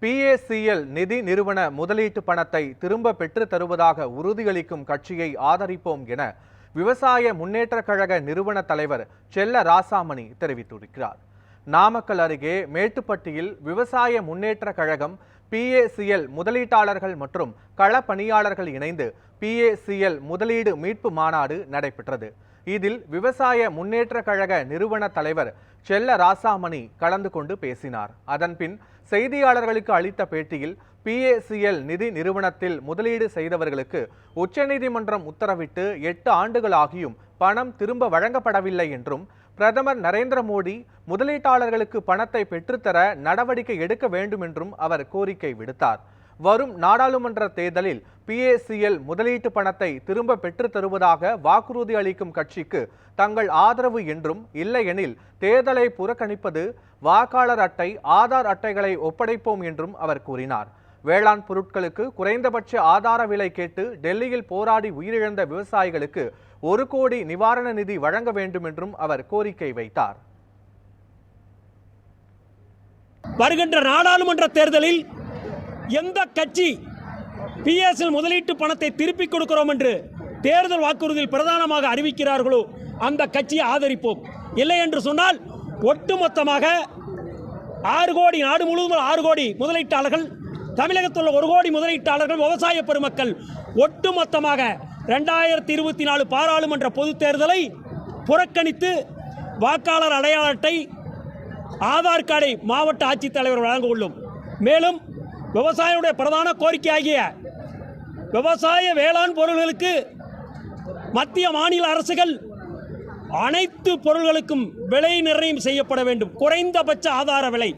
BaCl நிதி நிறுவன முதலீட்டு பணத்தை திரும்ப பெற்று தருவதாக உறுதியளிக்கும் கட்சியை ஆதரிப்போம் என விவசாய முன்னேற்றக் கழக நிறுவன தலைவர் செல்ல ராசாமணி தெரிவித்திருக்கிறார். நாமக்கல் அருகே மேட்டுப்பட்டியில் விவசாய முன்னேற்றக் கழகம் பிஏசிஎல் முதலீட்டாளர்கள் மற்றும் களப்பணியாளர்கள் இணைந்து பிஏசிஎல் முதலீடு மீட்பு மாநாடு நடைபெற்றது. இதில் விவசாய முன்னேற்றக் கழக நிறுவன தலைவர் செல்ல ராசாமணி கலந்து கொண்டு பேசினார். அதன்பின் செய்தியாளர்களுக்கு அளித்த பேட்டியில் பிஏசிஎல் நிதி நிறுவனத்தில் முதலீடு செய்தவர்களுக்கு உச்சநீதிமன்றம் உத்தரவிட்டு எட்டு ஆண்டுகளாகியும் பணம் திரும்ப வழங்கப்படவில்லை என்றும் பிரதமர் நரேந்திர மோடி முதலீட்டாளர்களுக்கு பணத்தை பெற்றுத்தர நடவடிக்கை எடுக்க வேண்டும் என்றும் அவர் கோரிக்கை விடுத்தார். வரும் நாடாளுமன்ற தேர்தலில் பிஏசிஎல் முதலீட்டு பணத்தை திரும்ப பெற்றுத் தருவதாக வாக்குறுதி அளிக்கும் கட்சிக்கு தங்கள் ஆதரவு என்றும் இல்லையெனில் தேர்தலை புறக்கணிப்பது வாக்காளர் அட்டை ஆதார் அட்டைகளை ஒப்படைப்போம் என்றும் அவர் கூறினார். வேளாண் பொருட்களுக்கு குறைந்தபட்ச ஆதார விலை கேட்டு டெல்லியில் போராடி உயிரிழந்த விவசாயிகளுக்கு ஒரு கோடி நிவாரண நிதி வழங்க வேண்டும் என்றும் அவர் கோரிக்கை வைத்தார். வருகின்ற நாடாளுமன்ற தேர்தலில் எந்த கட்சி பிஎஸ்எல் முதலீட்டு பணத்தை திருப்பிக் கொடுக்கிறோம் என்று தேர்தல் வாக்குறுதியில் பிரதானமாக அறிவிக்கிறார்களோ அந்த கட்சியை ஆதரிப்போம். இல்லை என்று சொன்னால் ஒட்டுமொத்தமாக ஆறு கோடி நாடு முழுவதும் ஆறு கோடி முதலீட்டாளர்கள் தமிழகத்தில் உள்ள ஒரு கோடி முதலீட்டாளர்கள் விவசாய பெருமக்கள் ஒட்டுமொத்தமாக ரெண்டாயிரத்தி இருபத்தி நாலு பாராளுமன்ற பொதுத் தேர்தலை புறக்கணித்து வாக்காளர் அடையாள அட்டை ஆதார் கார்டை மாவட்ட ஆட்சித்தலைவர் வழங்க உள்ளோம். மேலும் விவசாயியுடைய பிரதான கோரிக்கையாகிய விவசாய வேளாண் பொருள்களுக்கு மத்திய மாநில அரசுகள் அனைத்து பொருள்களுக்கும் விலை நிர்ணயம் செய்யப்பட வேண்டும். குறைந்தபட்ச ஆதார விலை.